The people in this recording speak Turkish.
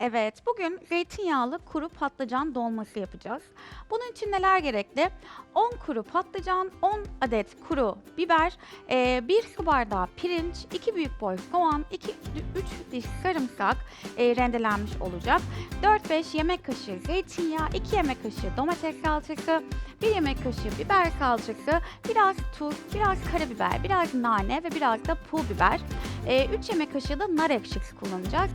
Evet, bugün zeytinyağlı kuru patlıcan dolması yapacağız. Bunun için neler gerekli? 10 kuru patlıcan, 10 adet kuru biber, e, 1 su bardağı pirinç, 2 büyük boy soğan, 2 3 diş sarımsak e, rendelenmiş olacak. 4-5 yemek kaşığı zeytinyağı, 2 yemek kaşığı domates salçası, 1 yemek kaşığı biber salçası, biraz tuz, biraz karabiber, biraz nane ve biraz da pul biber. E, 3 yemek kaşığı da nar ekşisi kullanacağız.